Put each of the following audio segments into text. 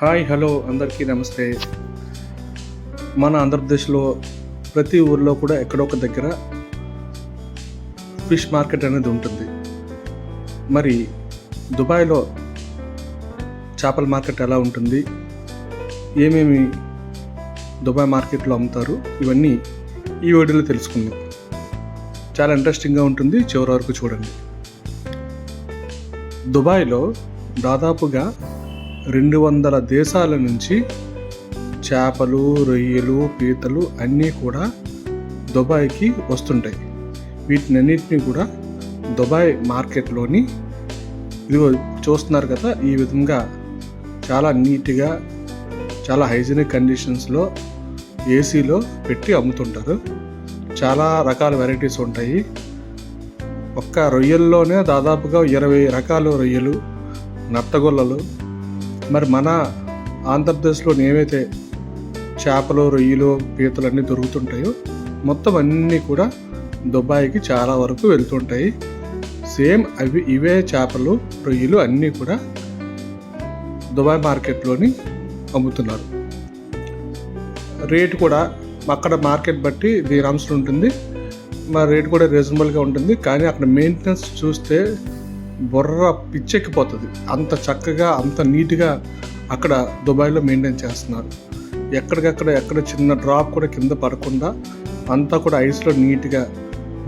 Hi hello అందరికీ నమస్తే. మన ఆంధ్రప్రదేశ్లో ప్రతి ఊర్లో కూడా ఎక్కడో ఒక దగ్గర ఫిష్ మార్కెట్ అనేది ఉంటుంది. మరి దుబాయ్లో చేపల మార్కెట్ ఎలా ఉంటుంది? ఏమేమి దుబాయ్ మార్కెట్లో అమ్ముతారు? ఇవన్నీ ఈ వీడియోలో తెలుసుకుందాం. చాలా ఇంట్రెస్టింగ్గా ఉంటుంది. చివరి వరకు చూడండి. దుబాయ్లో దాదాపుగా రెండు వందల దేశాల నుంచి చేపలు రొయ్యలు పీతలు అన్నీ కూడా దుబాయ్కి వస్తుంటాయి. వీటినన్నిటిని కూడా దుబాయ్ మార్కెట్లోని ఇదిగో చూస్తున్నారు కదా ఈ విధంగా చాలా నీట్గా చాలా హైజీనిక్ కండిషన్స్లో ఏసీలో పెట్టి అమ్ముతుంటారు. చాలా రకాల వెరైటీస్ ఉంటాయి. ఒక్క రొయ్యల్లోనే దాదాపుగా ఇరవై రకాల రొయ్యలు నత్తగొల్లలు మరి మన ఆంధ్రప్రదేశ్లో ఏవైతే చేపలు రొయ్యలు పీతలు అన్నీ దొరుకుతుంటాయో మొత్తం అన్నీ కూడా దుబాయ్కి చాలా వరకు వెళ్తుంటాయి. సేమ్ అవి ఇవే చేపలు రొయ్యలు అన్నీ కూడా దుబాయ్ మార్కెట్లోని అమ్ముతున్నారు. రేటు కూడా అక్కడ మార్కెట్ బట్టి దీని అంశం ఉంటుంది. మా రేట్ కూడా రీజనబుల్గా ఉంటుంది. కానీ అక్కడ మెయింటెనెన్స్ చూస్తే బుర్ర పిచ్చెక్కిపోతుంది. అంత చక్కగా అంత నీట్గా అక్కడ దుబాయ్లో మెయింటైన్ చేస్తున్నారు. ఎక్కడికక్కడ ఎక్కడ చిన్న డ్రాప్ కూడా కింద పడకుండా అంతా కూడా ఐస్లో నీట్గా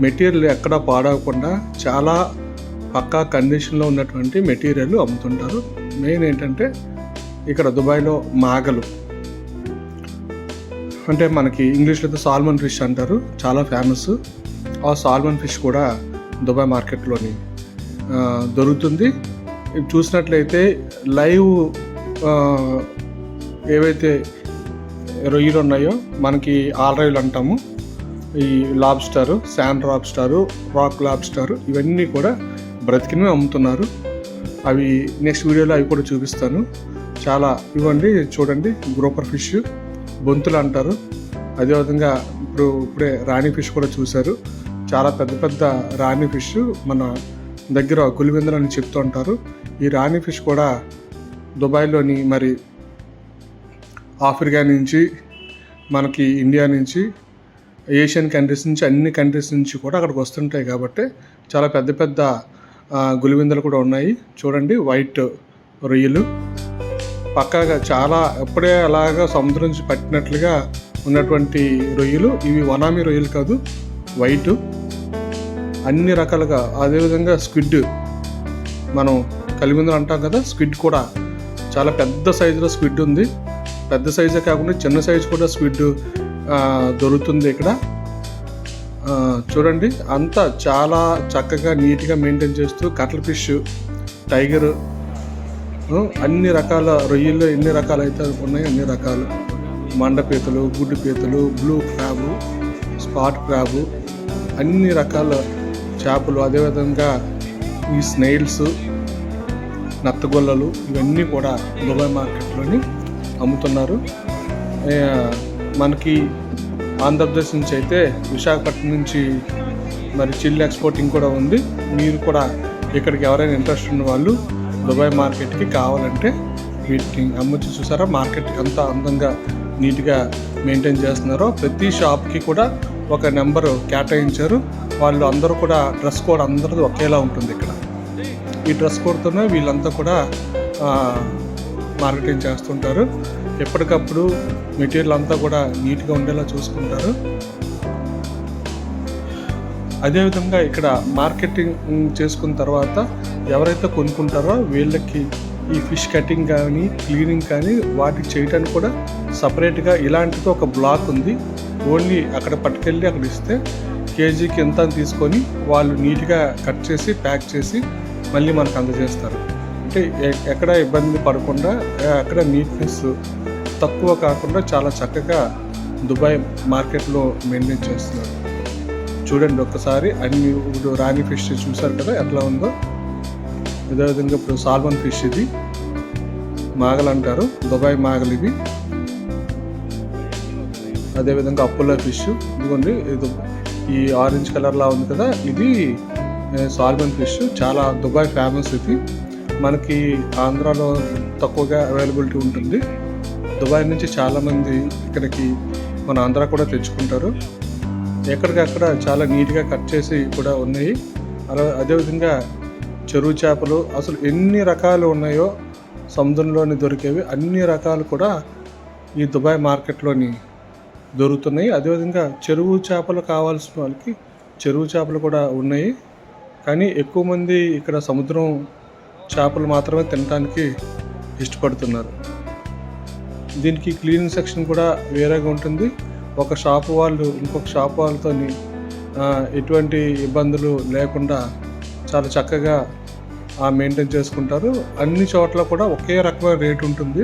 మెటీరియల్ ఎక్కడ పాడవకుండా చాలా పక్కా కండిషన్లో ఉన్నటువంటి మెటీరియల్ అమ్ముతుంటారు. మెయిన్ ఏంటంటే ఇక్కడ దుబాయ్లో మాగలు. అంటే మనకి ఇంగ్లీష్లో అయితే సాల్మన్ ఫిష్ అంటారు. చాలా ఫేమస్. ఆ సాల్మన్ ఫిష్ కూడా దుబాయ్ మార్కెట్లోని దొరుకుతుంది. ఇది చూసినట్లయితే లైవ్ ఏవైతే రొయ్యలు ఉన్నాయో మనకి ఆల్రైలు అంటాము. ఈ లాబ్స్టారు శాండ్ లాబ్స్టారు రాక్ లాబ్స్టారు ఇవన్నీ కూడా బ్రతికినవి అమ్ముతున్నారు. అవి నెక్స్ట్ వీడియోలో అవి కూడా చూపిస్తాను. చాలా ఇవ్వండి చూడండి. గ్రోపర్ ఫిష్ బొంతులు అంటారు. అదేవిధంగా ఇప్పుడు ఇప్పుడే రాణి ఫిష్ కూడా చూశారు. చాలా పెద్ద పెద్ద రాణి ఫిష్ మన దగ్గర గులివెందులు అని చెప్తూ ఉంటారు. ఈ రాణి ఫిష్ కూడా దుబాయ్లోని మరి ఆఫ్రికా నుంచి మనకి ఇండియా నుంచి ఏషియన్ కంట్రీస్ నుంచి అన్ని కంట్రీస్ నుంచి కూడా అక్కడికి వస్తుంటాయి కాబట్టి చాలా పెద్ద పెద్ద ఆ, కూడా ఉన్నాయి. చూడండి వైట్ రొయ్యలు. పక్కాగా చాలా ఎప్పుడే అలాగా సముద్రం నుంచి పట్టినట్లుగా ఉన్నటువంటి రొయ్యలు. ఇవి వనామీ రొయ్యలు కాదు వైట్. అన్ని రకాలుగా అదేవిధంగా స్క్విడ్ మనం కలిమిందులు అంటాం కదా స్క్విడ్ కూడా చాలా పెద్ద సైజులో స్క్విడ్ ఉంది. పెద్ద సైజే కాకుండా చిన్న సైజు కూడా స్క్విడ్ దొరుకుతుంది ఇక్కడ. చూడండి అంతా చాలా చక్కగా నీట్గా మెయింటైన్ చేస్తూ కట్ల ఫిష్ టైగర్ అన్ని రకాల రొయ్యల్లో ఎన్ని రకాలు అయితే ఉన్నాయి అన్ని రకాలు. మండ పీతలు గుడ్డు పీతలు బ్లూ క్రాబు స్పాట్ క్రాబు అన్ని రకాల చేపలు అదేవిధంగా ఈ స్నైల్స్ నత్తగొల్లలు ఇవన్నీ కూడా దుబాయ్ మార్కెట్లోని అమ్ముతున్నారు. మనకి ఆంధ్రప్రదేశ్ నుంచి అయితే విశాఖపట్నం నుంచి మరి చిల్ ఎక్స్పోర్టింగ్ కూడా ఉంది. మీరు కూడా ఇక్కడికి ఎవరైనా ఇంట్రెస్ట్ ఉన్న వాళ్ళు దుబాయ్ మార్కెట్కి కావాలంటే వీటిని అమ్మొచ్చి చూసారా? మార్కెట్ ఎంత అందంగా నీట్గా మెయింటైన్ చేస్తున్నారో ప్రతి షాప్కి కూడా ఒక నెంబరు కేటాయించారు. వాళ్ళు అందరూ కూడా డ్రెస్ కోడ్ అందరిది ఒకేలా ఉంటుంది ఇక్కడ. ఈ డ్రెస్ కోడ్తోనే వీళ్ళంతా కూడా మార్కెటింగ్ చేస్తుంటారు. ఎప్పటికప్పుడు మెటీరియల్ అంతా కూడా నీట్గా ఉండేలా చూసుకుంటారు. అదేవిధంగా ఇక్కడ మార్కెటింగ్ చేసుకున్న తర్వాత ఎవరైతే కొనుక్కుంటారో వీళ్ళకి ఈ ఫిష్ కటింగ్ కానీ క్లీనింగ్ కానీ వాటికి చేయడానికి కూడా సపరేట్గా ఇలాంటిది ఒక బ్లాక్ ఉంది. ఓన్లీ అక్కడ పట్టుకెళ్ళి అక్కడ ఇస్తే కేజీకి ఎంత అని తీసుకొని వాళ్ళు నీట్గా కట్ చేసి ప్యాక్ చేసి మళ్ళీ మనకు అందజేస్తారు. అంటే ఎక్కడ ఇబ్బంది పడకుండా అక్కడ నీట్నెస్ తక్కువ కాకుండా చాలా చక్కగా దుబాయ్ మార్కెట్లో మెయింటైన్ చేస్తున్నారు. చూడండి ఒక్కసారి అన్ని ఇప్పుడు రాణి ఫిష్ చూసారు కదా ఎట్లా ఉందో? అదేవిధంగా ఇప్పుడు సాల్మన్ ఫిష్ ఇది. మాగలు అంటారు దుబాయ్ మాగలు ఇవి అదేవిధంగా అప్పుల ఫిష్. ఇదిగోండి ఇది ఈ ఆరెంజ్ కలర్లా ఉంది కదా ఇది సాల్మన్ ఫిష్. చాలా దుబాయ్ ఫేమస్ ఇది. మనకి ఆంధ్రాలో తక్కువగా అవైలబిలిటీ ఉంటుంది. దుబాయ్ నుంచి చాలామంది ఇక్కడికి మన ఆంధ్ర కూడా తెచ్చుకుంటారు. ఎక్కడికక్కడ చాలా నీట్గా కట్ చేసి కూడా ఉన్నాయి. అలా అదేవిధంగా చెరువు చేపలు అసలు ఎన్ని రకాలు ఉన్నాయో సముద్రంలోని దొరికేవి. అన్ని రకాలు కూడా ఈ దుబాయ్ మార్కెట్లోని దొరుకుతున్నాయి. అదేవిధంగా చెరువు చేపలు కావాల్సిన వాళ్ళకి చెరువు చేపలు కూడా ఉన్నాయి. కానీ ఎక్కువ మంది ఇక్కడ సముద్రం చేపలు మాత్రమే తినడానికి ఇష్టపడుతున్నారు. దీనికి క్లీనింగ్ సెక్షన్ కూడా వేరేగా ఉంటుంది. ఒక షాప్ వాళ్ళు ఇంకొక షాప్ వాళ్ళతో ఎటువంటి ఇబ్బందులు లేకుండా చాలా చక్కగా మెయింటైన్ చేసుకుంటారు. అన్ని చోట్ల కూడా ఒకే రకమైన రేట్ ఉంటుంది.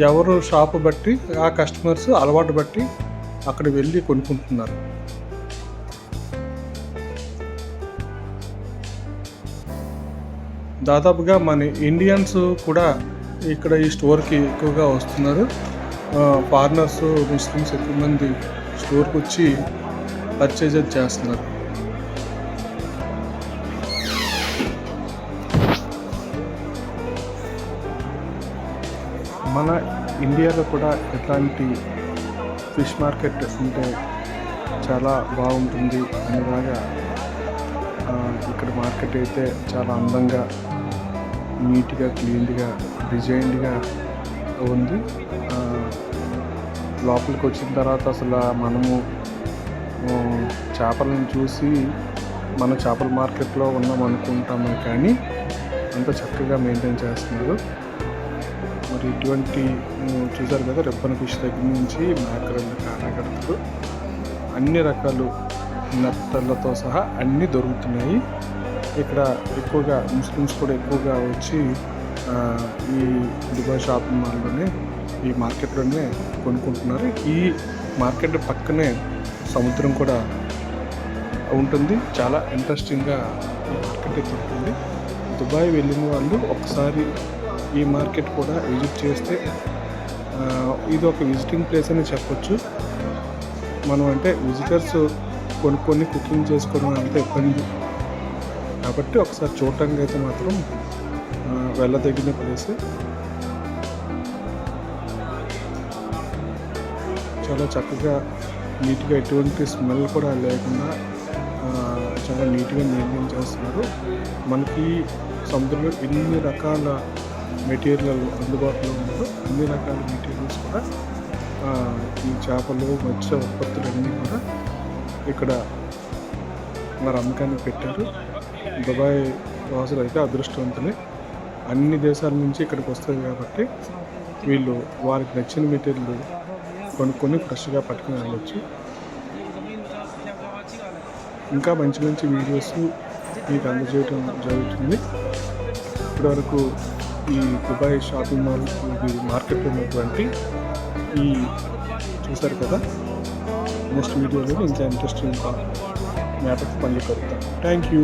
ఎవరు షాపు బట్టి ఆ కస్టమర్స్ అలవాటు బట్టి అక్కడ వెళ్ళి కొనుక్కుంటున్నారు. దాదాపుగా మన ఇండియన్స్ కూడా ఇక్కడ ఈ స్టోర్కి ఎక్కువగా వస్తున్నారు. ఫారినర్స్ ముస్లిమ్స్ ఎక్కువ మంది స్టోర్కి వచ్చి పర్చేజ్ చేస్తున్నారు. మన ఇండియాలో కూడా ఎట్లాంటి ఫిష్ మార్కెట్ ఉంటే చాలా బాగుంటుంది అనేలాగా ఇక్కడ మార్కెట్ అయితే చాలా అందంగా నీట్గా క్లీన్గా డిజైన్గా ఉంది. లోపలికి వచ్చిన తర్వాత అసలు మనము చేపలను చూసి మన చేపల మార్కెట్లో ఉన్నాం అనుకుంటాము కానీ అంత చక్కగా మెయింటైన్ చేస్తున్నారు. మరి ఇటువంటి చూసారు కదా రెప్పన ఫిష్ దగ్గర నుంచి మేకరల్ కానగడతలు. అన్ని రకాలు నత్తలతో సహా అన్నీ దొరుకుతున్నాయి. ఇక్కడ ఎక్కువగా ముస్లిమ్స్ కూడా ఎక్కువగా వచ్చి ఈ దుబాయ్ షాపింగ్ మాల్లోనే ఈ మార్కెట్లోనే కొనుక్కుంటున్నారు. ఈ మార్కెట్ పక్కనే సముద్రం కూడా ఉంటుంది. చాలా ఇంట్రెస్టింగ్గా మార్కెట్ అయితే ఉంటుంది దుబాయ్ వెళ్ళిన వాళ్ళు ఒకసారి ఈ మార్కెట్ కూడా విజిట్ చేస్తే ఇది ఒక విజిటింగ్ ప్లేస్ అని చెప్పొచ్చు. మనం అంటే విజిటర్స్ కొనుక్కొని కుకింగ్ చేసుకోవడం అంత ఇబ్బంది కాబట్టి ఒకసారి చూడటానికి అయితే మాత్రం వెళ్ళదగిన ప్లేస్. చాలా చక్కగా నీట్గా ఎటువంటి స్మెల్ కూడా లేకుండా చాలా నీట్గా మెయింటైన్ చేస్తున్నారు. మనకి సముద్రంలో ఎన్ని రకాల మెటీరియల్ అందుబాటులో ఉన్నారు అన్ని రకాల మెటీరియల్స్ కూడా ఈ చేపలు మత్స్య ఉత్పత్తులన్నీ కూడా ఇక్కడ మరి అమ్మకానికి పెట్టారు. దుబాయ్ వాసులు అయితే అదృష్టవంతులే. అన్ని దేశాల నుంచి ఇక్కడికి వస్తుంది కాబట్టి వీళ్ళు వారికి నచ్చిన మెటీరియల్ కొనుక్కొని ఫ్రెష్గా పట్టుకుని వెళ్ళచ్చు. ఇంకా మంచి మంచి వీడియోస్ మీకు అందజేయటం జరుగుతుంది. ఇప్పటివరకు ఈ దుబాయ్ షాపింగ్ మాల్ ఇది మార్కెట్ ఉన్నటువంటి ఈ చూసారు కదా? నెక్స్ట్ వీడియోలో ఇంకా ఇంట్రెస్టింగ్ మ్యాటర్స్ పని కలుగుతాం థ్యాంక్ యూ